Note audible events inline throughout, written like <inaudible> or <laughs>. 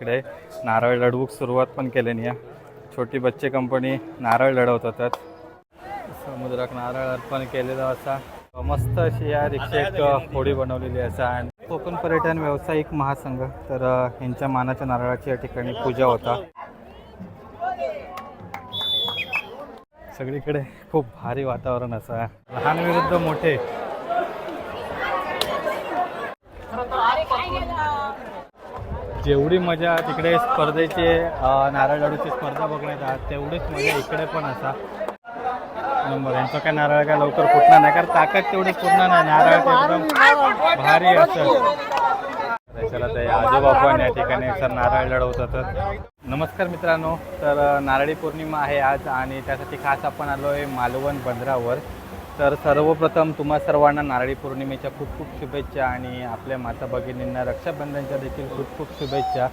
इकडे नारळ लढवूक सुरुवात पण केल्यानी या छोटी बच्चे कंपनी नारळ लढवतात. समुद्रात नारळ अर्पण केलेलं असा. मस्त अशी या रिक्षेक होडी बनवलेली असा. आणि कोकण पर्यटन व्यावसायिक महासंघ तर यांच्या मानाच्या नारळाची या ठिकाणी पूजा होता. सगळीकडे खूप भारी वातावरण असं. आहे लहान विरुद्ध मोठे. जेवढी मजा तिकडे स्पर्धेचे नारळ लाडूची स्पर्धा बघण्यात तेवढीच मजा इकडे पण असा. नंबर यांचं काय नारळ काय लवकर फुटणार नाही कारण ताकद तेवढी पूर्ण नाही. नारळ ते एकदम भारी असं चला ते आजोबा पण या ठिकाणी सर नारळ लढवतात. नमस्कार मित्रांनो तर नारळी पौर्णिमा आहे आज आणि त्यासाठी खास आपण आलो आहे मालवण बंदरावर. तर सर्वप्रथम तुम्हा सर्वांना नारळी पौर्णिमेच्या खूप खूप शुभेच्छा आणि आपल्या माता भगिनींना रक्षाबंधनच्या देखील खूप खूप शुभेच्छा.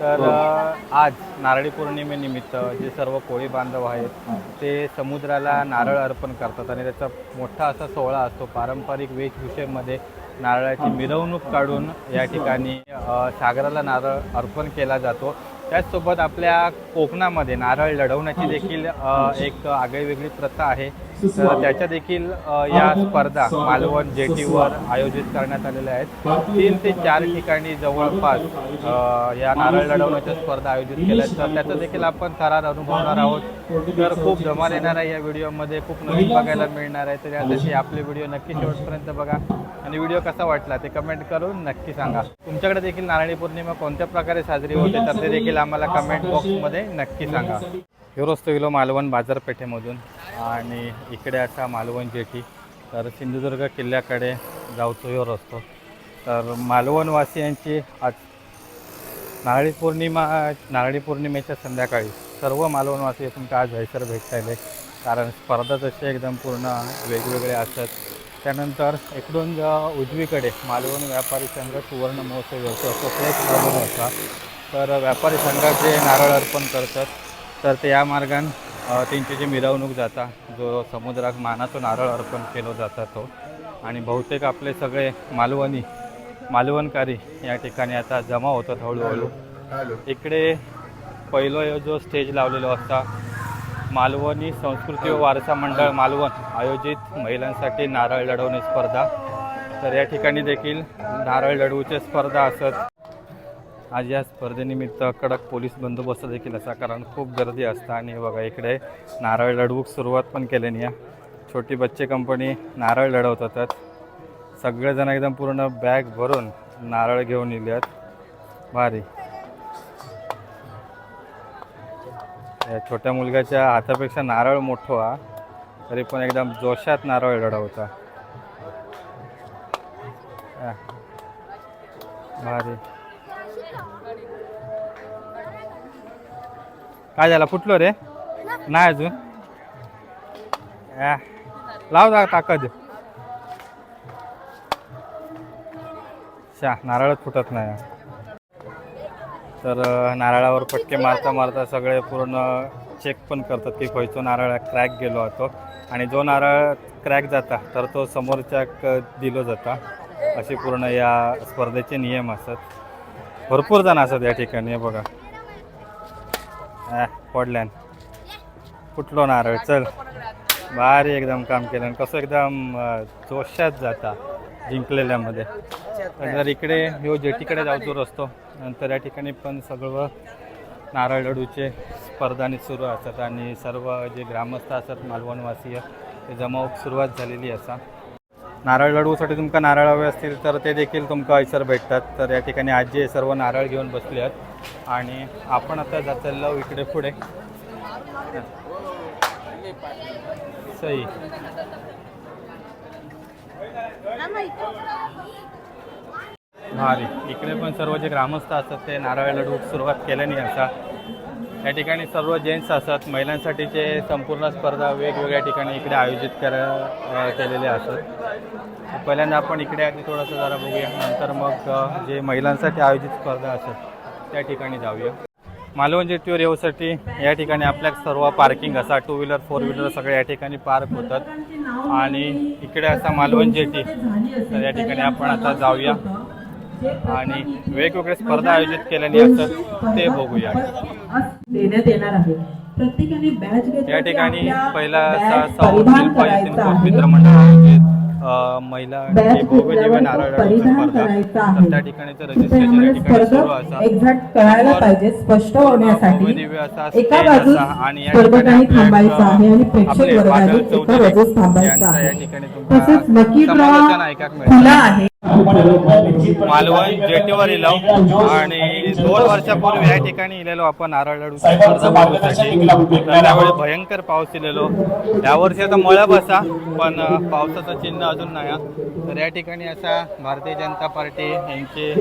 तर अ, आज नारळी पौर्णिमेनिमित्त जे सर्व कोळी बांधव आहेत ते समुद्राला नारळ अर्पण करतात आणि त्याचा मोठा असा सोहळा असतो. पारंपरिक वेशभूषेमध्ये नारळाची मिरवणूक काढून या ठिकाणी सागराला नारळ अर्पण केला जातो. त्याचसोबत आपल्या कोकणामध्ये नारळ लढवण्याची देखील एक आगळीवेगळी प्रथा आहे. तर त्याच्या देखील या स्पर्धा मालवण जेटीवर आयोजित करण्यात आलेल्या आहेत. तीन ते चार ठिकाणी जवळपास या नारळ लढवण्याच्या स्पर्धा आयोजित केल्या आहेत. तर त्याचा देखील आपण थरार अनुभवणार आहोत. तर खूप धमाल येणार आहे या व्हिडिओमध्ये. खूप नवीन बघायला मिळणार आहे. तर यासाठी आपले व्हिडिओ नक्की शेवटपर्यंत बघा. आणि व्हिडिओ कसा वाटला ते कमेंट करून नक्की सांगा. तुमच्याकडे देखील नारळी पौर्णिमा कोणत्या प्रकारे साजरी होते? तर ते देखील आम्हाला कमेंट बॉक्समध्ये नक्की सांगा. ह्यो रस्तो गेलो मालवण बाजारपेठेमधून आणि इकडे असा मालवण जेटी तर सिंधुदुर्ग किल्ल्याकडे जाऊचो ह्यो रस्तो. तर मालवणवासियांची आज नारळी पौर्णिमा नारळी पौर्णिमेच्या संध्याकाळी सर्व मालवणवासी तुमका आज हयसर भेटतायले कारण स्पर्धा तसे एकदम पूर्ण वेगवेगळे असतात. त्यानंतर इकडून उजवीकडे मालवण व्यापारी संघ सुवर्ण महोत्सव होतो असं प्लेस मालवण होता. तर व्यापारी संघात जे नारळ अर्पण करतात. तर ते या मार्गान त्यांची जी मिरवणूक जाता जो समुद्रात मानाचं नारळ अर्पण केलं जाता तो. आणि बहुतेक आपले सगळे मालवणी मालवणकारी या ठिकाणी आता जमा होतात हळूहळू. इकडे पहिलो जो स्टेज लावलेलो असता मालवणी संस्कृती व वारसा मंडळ मालवण आयोजित महिलांसाठी नारळ लढवणे स्पर्धा. तर या ठिकाणी देखील नारळ लढवूचे स्पर्धा असत. आज या स्पर्धेनिमित्त कडक पोलीस बंदोबस्त देखील असा कारण खूप गर्दी असता. आणि बघा इकडे नारळ लढवूक सुरुवात पण केल्यानी आहे. छोटी बच्चे कंपनी नारळ लढवतात. सगळेजण एकदम पूर्ण बॅग भरून नारळ घेऊन येले आहेत. भारी. या छोट्या मुलग्याच्या हातापेक्षा नारळ मोठो हा. तरी पण एकदम जोशात नारळ लढवता. भारी. काय झाला? फुटलो रे. नाही अजून. या. लाव जा ताकद. शा नारळच फुटत नाही. तर नारळावर फटके मारता मारता सगळे पूर्ण चेक पण करतात की खयचो नारळ क्रॅक गेलो होतो. आणि जो नारळ क्रॅक जाता तर तो समोरच्या दिलो जाता. असे पूर्ण या स्पर्धेचे नियम असतात. भरपूर जण असतात या ठिकाणी बघा. पडल्यान. फुटलो नारळ चल. भारी एकदम काम केलं आणि कसं एकदम जोशात जाता जिंकलेल्यामध्ये. तर इकडे ह्यो जेटीकडे जाऊचो रस्तो नंतर या ठिकाणी पण सगळं नारळ लडूचे स्पर्धाने सुरू असतात आणि सर्व जे ग्रामस्थ असतात मालवणवासीय ते जमावूक सुरुवात झालेली असा. नारळ लडूसाठी तुमका नारळ हवे असतील तर ते देखील तुमका हयसर भेटतात. तर या ठिकाणी आजी सर्व नारळ घेऊन बसले आहेत. आणि आपण आता जात इकडे पुढे. सई. भारी. इकडे पण सर्व जे ग्रामस्थ असतात ते नारळ लडू सुरुवात केल्याने असा या ठिकाणी सर्व जेंट्स असतात. महिलांसाठीचे संपूर्ण स्पर्धा वेगवेगळ्या ठिकाणी इकडे आयोजित कर केलेले असतात. पहिल्यांदा आपण इकडे आधी थोडंसं जरा बघूया. नंतर मग जे महिलांसाठी आयोजित स्पर्धा असतात त्या ठिकाणी जाऊया. मालवण जेटीवर येऊसाठी या ठिकाणी आपल्या सर्व पार्किंग असा टू व्हीलर फोर व्हीलर सगळे या ठिकाणी पार्क होतात. आणि इकडे असा मालवण जेटी तर या ठिकाणी आपण आता जाऊया. आणि वेगवेगळ्या स्पर्धा आयोजित केल्याने असं ते बघूया. देण्यात येणार आहे. प्रत्येकाने बॅच घेतला या ठिकाणी पहिला परिधान करायचा आहे. महिला परिधान करायचा आहे. त्या ठिकाणीचं त्यामुळे स्पर्धक एक्झॅक्ट कळायला पाहिजे स्पष्ट होण्यासाठी. एका बाजूस स्पर्धकांनी थांबायचं आहे आणि प्रेक्षक वर्गाने एका बाजूस थांबायचं आहे. तसेच लकी ड्रॉ. खुला आहे. मालवण जेटीवर आणि दोन वर्षापूर्वी या ठिकाणी इलेलो आपण नारळ त्यावेळी भयंकर पाऊस इलेलो. यावर्षी आता मळा बसा पण पावसाचं चिन्ह अजून नाही. तर या ठिकाणी असा भारतीय जनता पार्टी यांची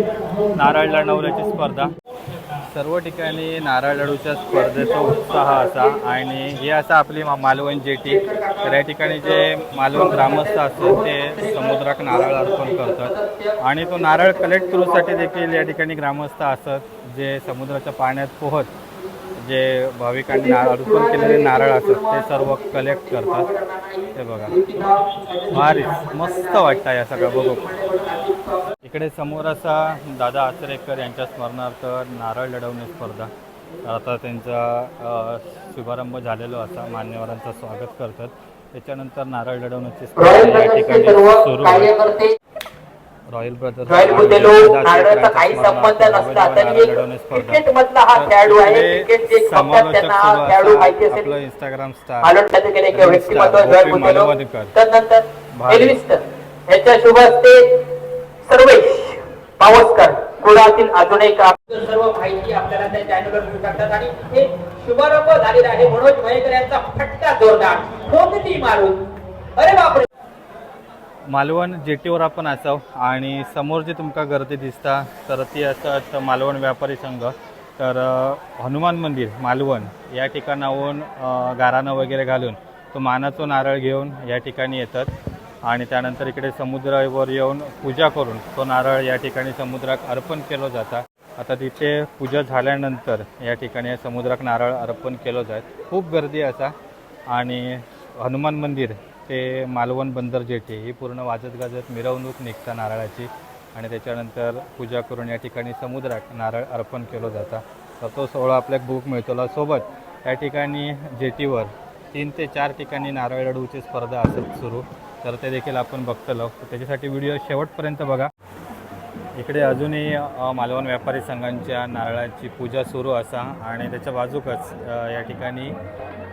नारळ लाडवण्याची स्पर्धा. सर्व ठिकाणी नारळ लाडूच्या स्पर्धेचा उत्साह असा आणि हे असा आपली मा- मालवण जेटी तर या ठिकाणी जे मालवण ग्रामस्थ असतात ते समुद्रात नारळ अर्पण करतात. आणि तो नारळ कलेक्ट करूसाठी देखील या ठिकाणी ग्रामस्थ असतात जे समुद्राच्या पाण्यात पोहत जे भाविकांनी नारळ अर्पण केलेले नारळ असतात ते सर्व कलेक्ट करतात. ते बघा. भारी मस्त वाटतं या सगळं बघू इकडे समोर असा दादा आचरेकर यांच्या स्मरणार्थ नारळ लढवणे स्पर्धा. तर आता त्यांचा शुभारंभ झालेलो असा मान्यवरांचं स्वागत करतात. त्याच्यानंतर नारळ लढवण्याची स्पर्धा या ठिकाणी सुरू रॉयल ब्रदर्स रॉयल दादा लोक नारळाचा काही संबंध भव्य तरी एक क्रिकेट मधला हा तर खेळाडू आहे. क्रिकेट जे फक्त समालोचक त्यांना हा खेळाडू. माहिती आपलं असेल इंस्टाग्राम स्टार मालवण त्याचे एक व्यक्तिमत्व गोपी जॉयल बुद्धे लोक मालवणकर. त्यानंतर भारी. एल्विस्टर याच्या शुभ हस्ते सर्वेश पावसकर कुडातील अजून एक आपलं सर्व माहिती आपल्याला त्या चॅनलवर मिळू शकतात. आणि हे शुभारंभ झालेला आहे. मनोज मयेकर यांचा फटका जोरदार. कोणती मारून अरे बापरे. मालवण जेटीवर आपण असाव आणि समोर जी तुमका गर्दी दिसता तर ती असत मालवण व्यापारी संघ. तर हनुमान मंदिर मालवण या ठिकाणाहून गाराणं वगैरे घालून तो मानाचं नारळ घेऊन या ठिकाणी येतात. आणि त्यानंतर इकडे समुद्रावर येऊन पूजा करून तो नारळ या ठिकाणी समुद्रात अर्पण केलं जातं. आता तिथे पूजा झाल्यानंतर या ठिकाणी समुद्रात नारळ अर्पण केलं जात खूप गर्दी असा. आणि हनुमान मंदिर ते मालवण बंदर जेटी ही पूर्ण वाजत गाजत मिरवणूक निघता नारळाची आणि त्याच्यानंतर पूजा करून या ठिकाणी समुद्रात नारळ अर्पण केलं जातं. तर तो सोहळा आपल्याक बुक मिळतो सोबत या ठिकाणी जेटीवर तीन ते चार ठिकाणी नारळ लडूची स्पर्धा असत सुरू. तर ते देखील आपण बघतलो. त्याच्यासाठी व्हिडिओ शेवटपर्यंत बघा. इकडे अजूनही मालवण व्यापारी संघांच्या नारळाची पूजा सुरू असा आणि त्याच्या बाजूकच या ठिकाणी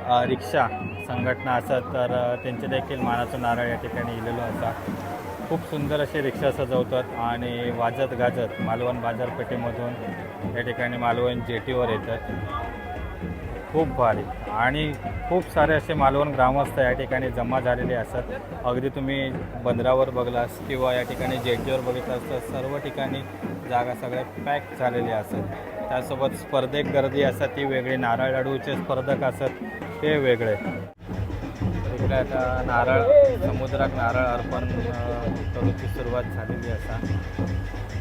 रिक्षा संघटना असत तर त्यांचे देखील मानाचं नारळ या ठिकाणी इलेलो असा. खूप सुंदर असे रिक्षा सजवतात आणि वाजत गाजत मालवण बाजारपेठेमधून या ठिकाणी मालवण जेटीवर येतात. खूप भारी. आणि खूप सारे असे मालवण ग्रामस्थ या ठिकाणी जमा झालेले असतात. अगदी तुम्ही बंदरावर बघलास किंवा या ठिकाणी जेटीवर बघितलास तर सर्व ठिकाणी जागा सगळ्या पॅक झालेल्या असत त्यासोबत स्पर्धेक गर्दी असतात ती वेगळी. नारळ लाडूचे स्पर्धक असत ते वेगळे. इकडे आता नारळ समुद्रात नारळ अर्पण करूची सुरुवात झालेली असा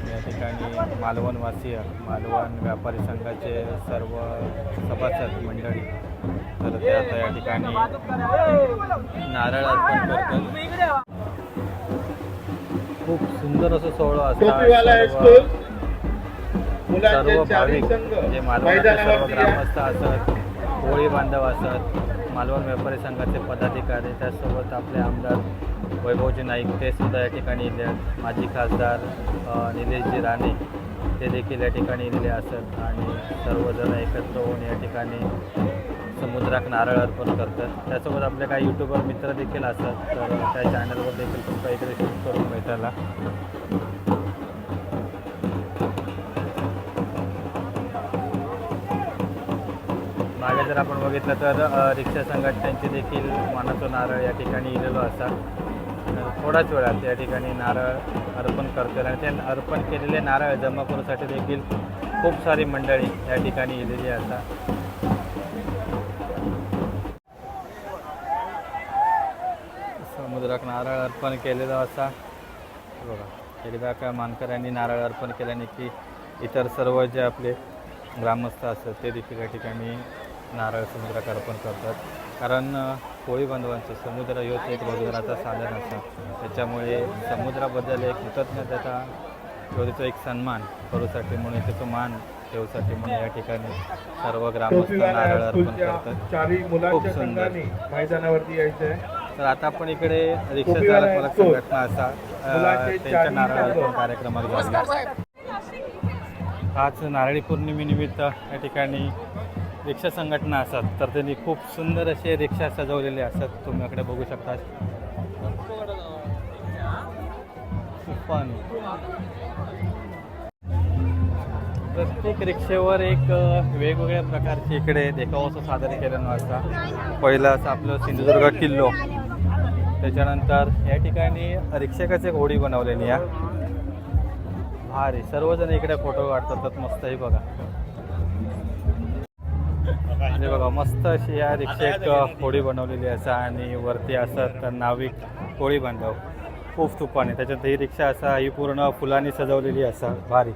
या ठिकाणी मालवणवासीय मालवण व्यापारी संघाचे सर्व सभासद मंडळी तर ते आता या ठिकाणी नारळ अर्पण करतात खूप सुंदर असं सोहळा सर्व भाविक जे मालवणाचे सर्व ग्रामस्थ असत होळी बांधव असत मालवण व्यापारी संघाचे पदाधिकारी त्यासोबत आपले आमदार वैभवजी नाईक ते सुद्धा या ठिकाणी इले आहेत. माजी खासदार निलेशजी राणे ते देखील या ठिकाणी इलेले असत आणि सर्वजण एकत्र होऊन या ठिकाणी समुद्रात नारळ अर्पण करतात. त्यासोबत आपले काही यूट्यूबर मित्र देखील असतात तर त्या चॅनलवर देखील तुमचा इकडे शूट करून भेटायला. जर आपण बघितलं तर रिक्षा संघटनांचे देखील मानाचो नारळ या ठिकाणी इलेलो असा. थोडाच वेळात या ठिकाणी नारळ अर्पण करतो आणि ते अर्पण केलेले नारळ जमा करूसाठी देखील खूप सारी मंडळी या ठिकाणी इलेली असतात समुद्रात नारळ अर्पण केलेलं असा. बघा एकदा का मानकऱ्यांनी नारळ अर्पण केल्याने की इतर सर्व जे आपले ग्रामस्थ असतात ते देखील या ठिकाणी नारळ समुद्रात अर्पण करतात कारण कोळी बांधवांचं समुद्र ह्योच एक रोजगाराचा साधन असतं त्याच्यामुळे समुद्राबद्दल एक कृतज्ञता किंवा त्याचा एक सन्मान करूसाठी म्हणून त्याचा मान ठेवसाठी म्हणून या ठिकाणी सर्व ग्रामस्थ नारळ अर्पण करतात चारही खूप मुलांच्या सुंदर. संघाने मैदानावरती यायचं आहे तर आता आपण इकडे रिक्षा चालक वाला मला. संघटना असा त्यांच्या नारळ अर्पण. कार्यक्रमात आज नारळी पौर्णिमेनिमित्त या ठिकाणी रिक्षा संघटना असतात तर त्यांनी खूप सुंदर असे रिक्षा सजवलेले असतात. तुम्ही इकडे बघू शकता. प्रत्येक रिक्षेवर एक वेगवेगळ्या प्रकारचे इकडे देखावं सादर केलं असता. पहिलं असं आपलं सिंधुदुर्ग किल्लो. त्याच्यानंतर या ठिकाणी रिक्षकाच घोडी होडी बनवलेली आहे. भारी. सर्वजण इकडे फोटो काढतात तर मस्त बघा. आणि बघा मस्त अशी या रिक्षेत होडी बनवलेली असा आणि वरती असत तर नाविक होळी बांधव. खूप तुपाने त्याच्यात ही रिक्षा असा ही पूर्ण फुलांनी सजवलेली असा भारी.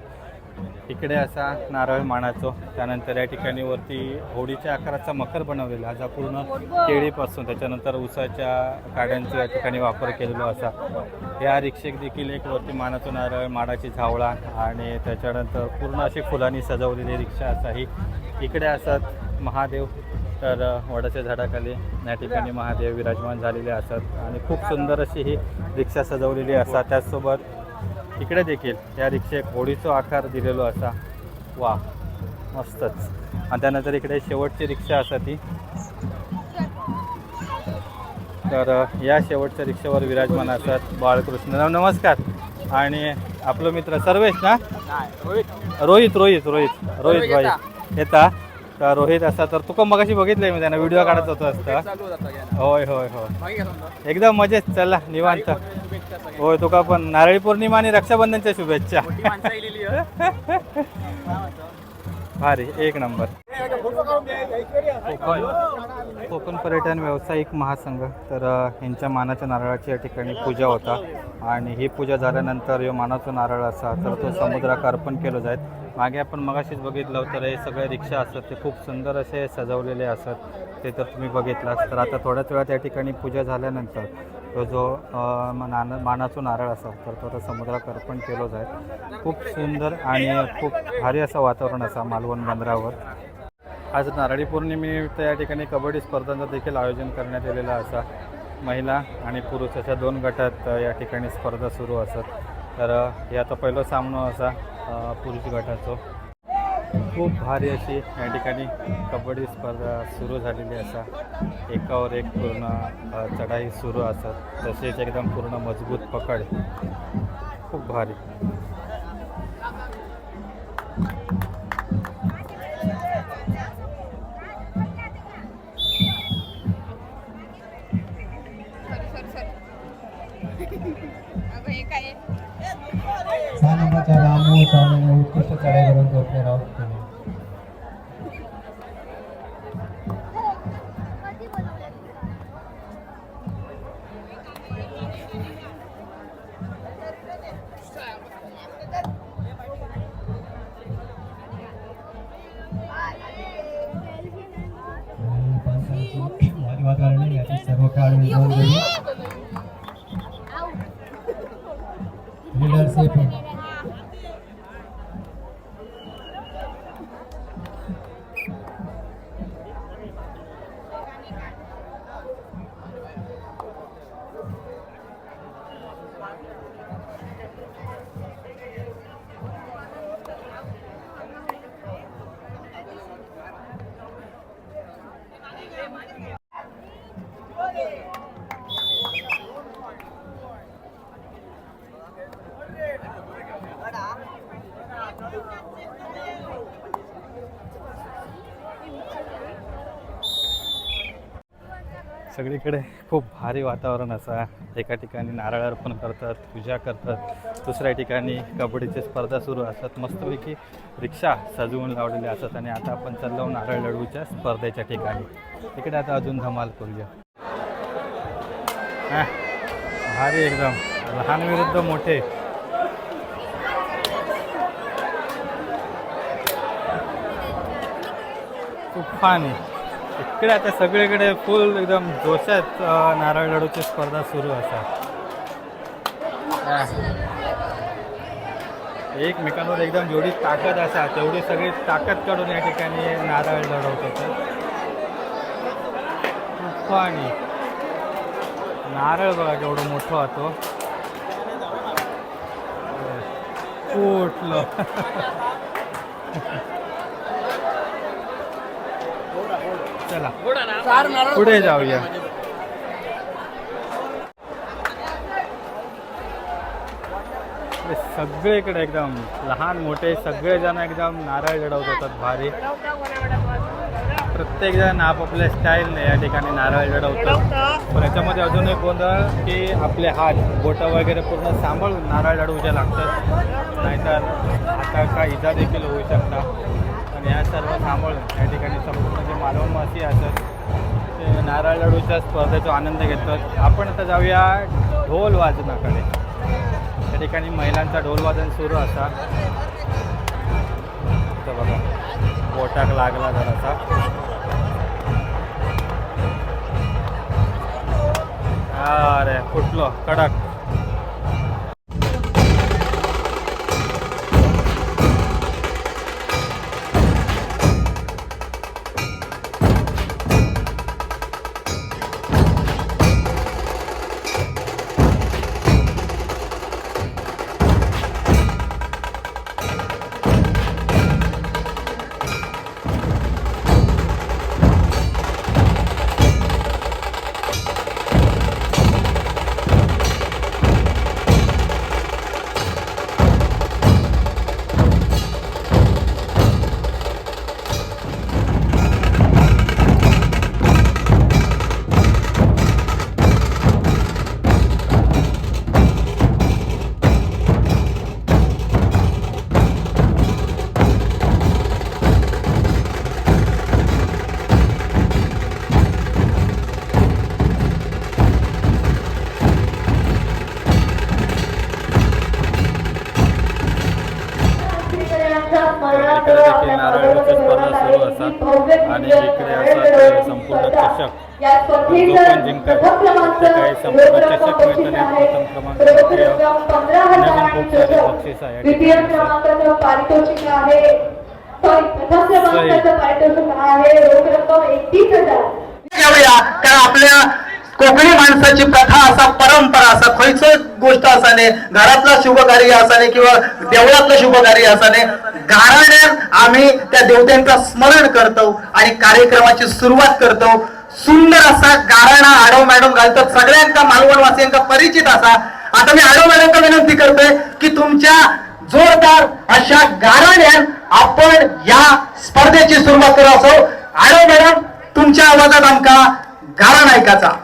इकडे असा नारळ मानाचो त्यानंतर या ठिकाणी वरती होडीच्या आकाराचा मकर बनवलेला असा पूर्ण केळीपासून त्याच्यानंतर उसाच्या काड्यांचा या ठिकाणी वापर केलेला असा. या रिक्षेक देखील एक वरती मानाचो नारळ माडाची झावळा आणि त्याच्यानंतर पूर्ण अशी फुलांनी सजवलेली रिक्षा असा ही. इकडे असतात महादेव तर वडाच्या झाडाखाली या ठिकाणी महादेव विराजमान झालेले असतात आणि खूप सुंदर अशी ही रिक्षा सजवलेली असा त्याचसोबत इकडे देखील या रिक्षेक होडीचा आकार दिलेलो असा. वा मस्तच. आणि त्यानंतर इकडे शेवटची रिक्षा असा ती तर या शेवटच्या रिक्षेवर विराजमान असतात बाळकृष्ण. नम- नमस्कार. आणि आपलं मित्र सर्वेश ना? रोहित. रोहित रोहित रोहित भाई येता. तर रोहित असा तर तुका मगाशी बघितलंय मी त्यांना व्हिडिओ काढत होतो असता. होय होय होय. एकदम मजेत चला निवांत. होय तुका पण नारळी पौर्णिमा आणि रक्षाबंधनच्या शुभेच्छा. भारी एक नंबर. कोकण कोकण पर्यटन व्यावसायिक महासंघ तर अ, यांच्या मानाच्या नारळाची या ठिकाणी पूजा होता. आणि ही पूजा झाल्यानंतर यो मानाचा नारळ असा तर तो समुद्राक अर्पण केलं जात मागे आपण मगाशीच बघितलं तर हे सगळे रिक्षा असतात ते खूप सुंदर असे सजवलेले असतात. ते तर तुम्ही बघितलास तर आता थोड्याच वेळात त्या ठिकाणी पूजा झाल्यानंतर तो जो नान मानाचा नारळ असा तर तो आता समुद्रात अर्पण केलो जाय. खूप सुंदर आणि खूप भारी असं वातावरण असा मालवण बंदरावर. आज नारळी पौर्णिमेनिमित्त या ठिकाणी कबड्डी स्पर्धांचं देखील आयोजन करण्यात आलेलं असा महिला आणि पुरुष अशा दोन गटात या ठिकाणी स्पर्धा सुरू असत तर याचा हे आता पहिलं सामनो असा पुरुष गटाचो. खूप भारी अशी या ठिकाणी कबड्डी स्पर्धा सुरू झालेली असा. एकावर एक पूर्ण चढाई सुरू असत तसेच एकदम पूर्ण मजबूत पकड. खूप भारी. रामू स्वामीने उत्कृष्ट चढाई करून झोपले राहून केले सर्व सगळीकडे खूप भारी वातावरण असा एका ठिकाणी नारळ अर्पण करतात पूजा करतात. दुसऱ्या ठिकाणी कबड्डीचे स्पर्धा सुरू असतात. मस्तपैकी रिक्षा सजवून लावलेल्या असतात आणि आता आपण चाललो नारळ लढूच्या स्पर्धेच्या ठिकाणी. इकडे आता अजून धमाल करूया. भारी एकदम. लहान विरुद्ध मोठे. तुफानी इकडे आता सगळीकडे फुल एकदम जोशात नारळ लाडूची स्पर्धा सुरू असतात एकमेकांवर एकदम जेवढी ताकद असा तेवढी सगळी ताकद काढून या ठिकाणी नारळ लढवत होतं आणि नारळ बघा केवढं मोठं होतो फुटलं. चला. पुढे जाऊया. सगळीकडे एकदम लहान मोठे सगळेजण एकदम नारळ जडवत होतात भारी. प्रत्येक जण आपापल्या स्टाईलने या ठिकाणी नारळ जडवतात पण याच्यामध्ये अजून एक गोंधळ की आपले हात बोटं वगैरे पूर्ण सांभाळून नारळ जडवूचे लागतात. नाहीतर आता का इजा देखील होऊ शकतात. आणि या सर्व सांभाळून या ठिकाणी संपूर्ण जे म्हणजे मालवण मासी असतात ते नारळ लाडूच्या स्पर्धेचा आनंद घेतात. आपण आता जाऊया ढोल वाजनाकडे. त्या ठिकाणी महिलांचा ढोल वादन सुरू असा. तर बघा बोटाक लागला जरासा. अरे फुटलो कडक. गोष्ट असाने घरातला शुभ कार्य असाने किंवा देवळातलं शुभ कार्य असाने गाराण्यात आम्ही त्या देवत्यांचा स्मरण करतो आणि कार्यक्रमाची सुरुवात करतो. सुंदर असा गाराणा आडव मॅडम घालतात. सगळ्यांचा मालवणवासियांचा परिचित असा. आता मी आडव मॅडमला विनंती करतोय की तुमच्या जोरदार अशा गाराण्यात आपण या स्पर्धेची सुरुवात करत असो. आडव मॅडम तुमच्या आवाजात आमका गारा ऐकायचा.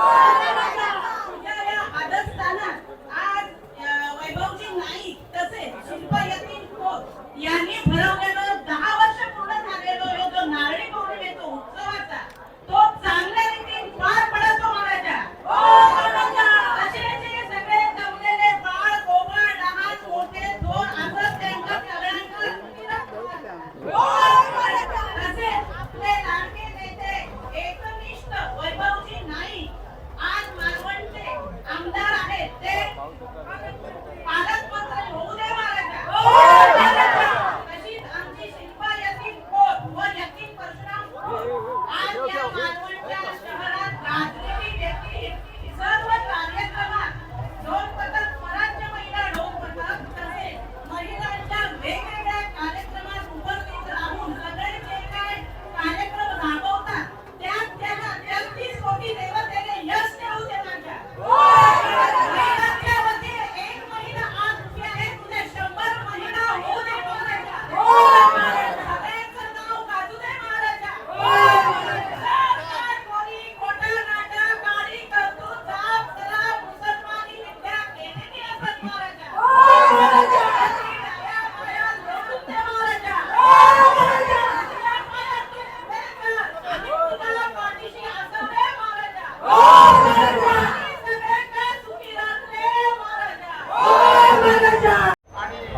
Lord.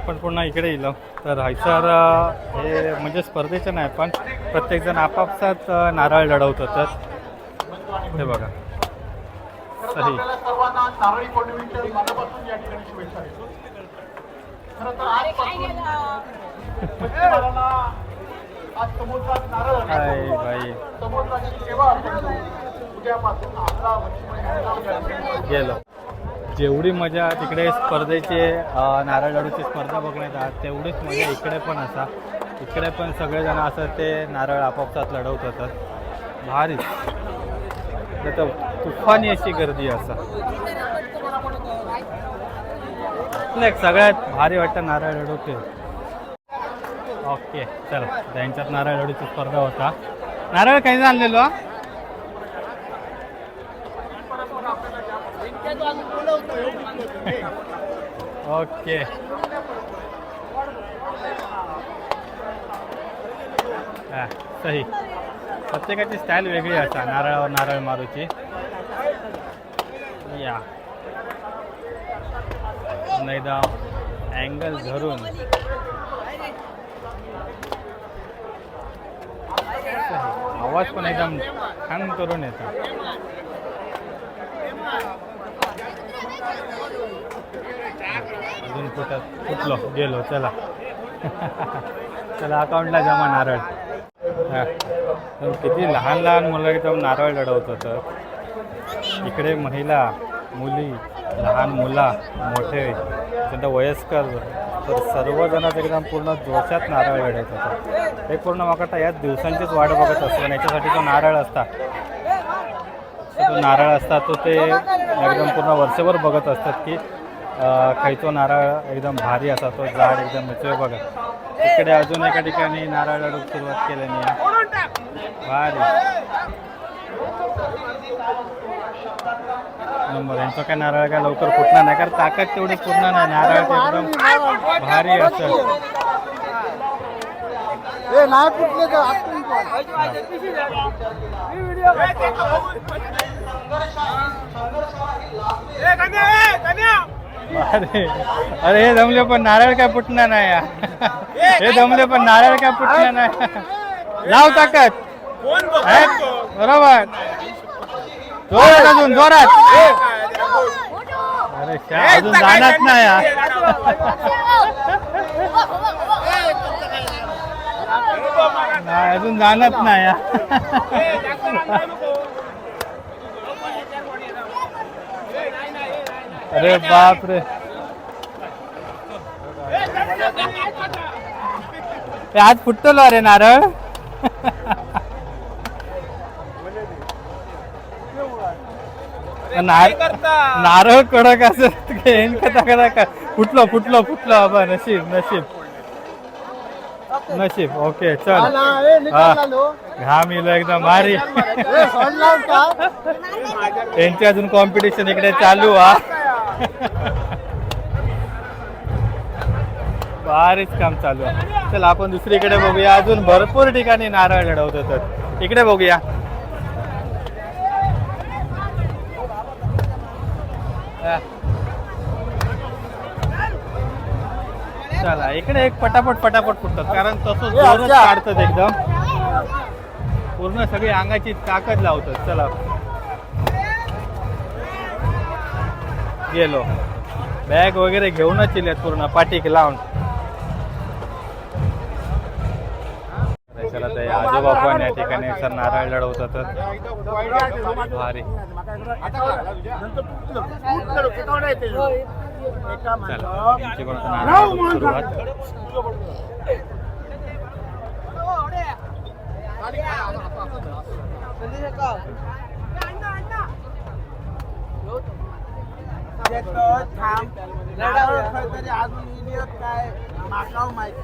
आपण पुन्हा इकडे येलो तर हैसर हे म्हणजे स्पर्धेचे नाही पण प्रत्येकजण आपापसात नारळ लढवत होतात हे बघा. सही. तर भाई गेलो. जेवढी मजा तिकडे स्पर्धेचे नारळ लाडूची स्पर्धा बघण्यात आहात तेवढीच मजा इकडे पण असा. इकडे पण सगळेजण असं ते नारळ आपापसात लढवत होतात. भारीच तर तुफानी अशी गर्दी असा. नाही सगळ्यात भारी वाटतं नारळ लढवते ओके चला. त्यांच्यात नारळ लाडूची स्पर्धा होता. नारळ काही आणलेलो ओके. हां सही. प्रत्येकाची स्टाईल वेगळी असा नारळावर नारळ मारूची. या. नैदा अँगल धरून. आवाज पण एकदम छान करून येतो. अजून फुटत फुटलो गेलो चला. <laughs> चला अकाउंटला जमा नारळ. किती लहान लहान मुलं एकदम नारळ लढवत होतं. इकडे महिला मुली लहान मुला मोठे त्यांना वयस्कर तर सर्वजणच एकदम पूर्ण जोशात नारळ लढवत होतं. हे पूर्ण वाटतं याच दिवसांचीच वाट बघत असतो आणि याच्यासाठी जो नारळ असता. तो नारळ असतात तो ते एकदम पूर्ण वर्षभर बघत असतात की खायचो नारळ एकदम भारी असा तो झाड एकदम येतोय बघा. इकडे अजून एका ठिकाणी नारळ लाडू सुरुवात केल्याने. भारी. नंबर यांचं काय नारळ काय लवकर फुटणार नाही कारण ताकद तेवढी पूर्ण नाही नारळ एकदम भारी असं. अरे अरे हे जमले पण नारळ काय फुटणार नाही या. हे जमले पण नारळ काय फुटणार नाही लाव ताकद? बरोबर जोरात अजून जोरात अरे अजून जाणार नाही या. नाही अजून जाणत नाही या. अरे बाप रे. आज फुटतलो अरे नारळ. नार- नारळ कडक असं का फुटलो फुटलो फुटलो. बाबा नशीब नशीब. नशीब. ओके चल. हा. घाम येलो एकदम भारी. त्यांची अजून कॉम्पिटिशन इकडे चालू हा. भारीच काम चालू आहे. चल आपण दुसरीकडे बघूया. अजून भरपूर ठिकाणी नारळ लढवत होतात. इकडे बघूया. चला इकडे एक पटापट पटापट फुटतात. कारण तसंच जोरच काढतात एकदम. पूर्ण सगळी अंगाची ताकद लावतात. चला. गेलो. बॅग वगैरे घेऊनच येल्यात पूर्ण पाठीक लावून. चला ते आजोबा पण या ठिकाणी सर नारळ होत भारी. चला सुरुवात.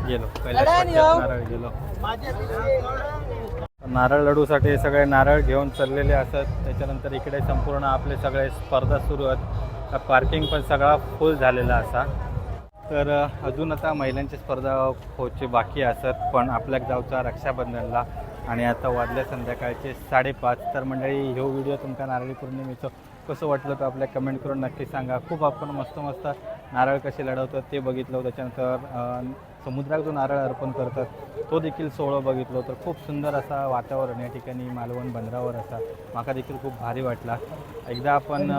गेलो. नारळ गेलो. नारळ लडूसाठी सगळे नारळ घेऊन चाललेले असतात त्याच्यानंतर इकडे संपूर्ण आपले सगळे स्पर्धा सुरू आहेत. पार्किंग पण सगळा फुल झालेला असा. तर अजून आता महिलांची स्पर्धा होची बाकी असत पण आपल्याक जाऊचा रक्षाबंधनला आणि आता वाजले संध्याकाळचे साडेपाच. तर मंडळी ह्यो व्हिडिओ तुमका नारळी पौर्णिमेचो कसं वाटलं तर आपल्या कमेंट करून नक्की सांगा. खूप आपण मस्त मस्त नारळ कसे लढवतात ते बघितलं त्याच्यानंतर समुद्रात जो नारळ अर्पण करतात तो देखील सोहळा बघितलो. तर खूप सुंदर असा वातावरण या ठिकाणी मालवण बंदरावर असा. माका देखील खूप भारी वाटला. एकदा आपण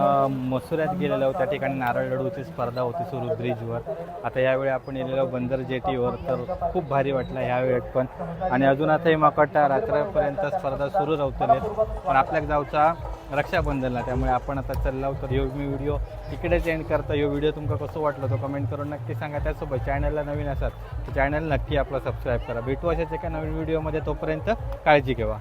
मसुऱ्यात गेलेलो त्या ठिकाणी नारळ लडूची स्पर्धा होती सुरू ब्रिजवर. आता यावेळी आपण गेलेलो बंदर जेटीवर तर खूप भारी वाटला ह्यावेळेत पण. आणि अजून आताही हे माकटा रात्रपर्यंत स्पर्धा सुरू राहतलेत पण आपल्याक जाऊचा रक्षाबंधनला त्यामुळे आपण आता चाललो तर ह्यो मी व्हिडिओ इकडेच एंड करता. ह्यो व्हिडिओ तुमका कसं वाटलं तो कमेंट करून नक्की सांगा. त्यासोबत चॅनलला नवीन असाल तर चॅनल नक्की आपलं सबस्क्राईब करा. भेटू अशाच एका नवीन व्हिडिओमध्ये तोपर्यंत काळजी घेवा.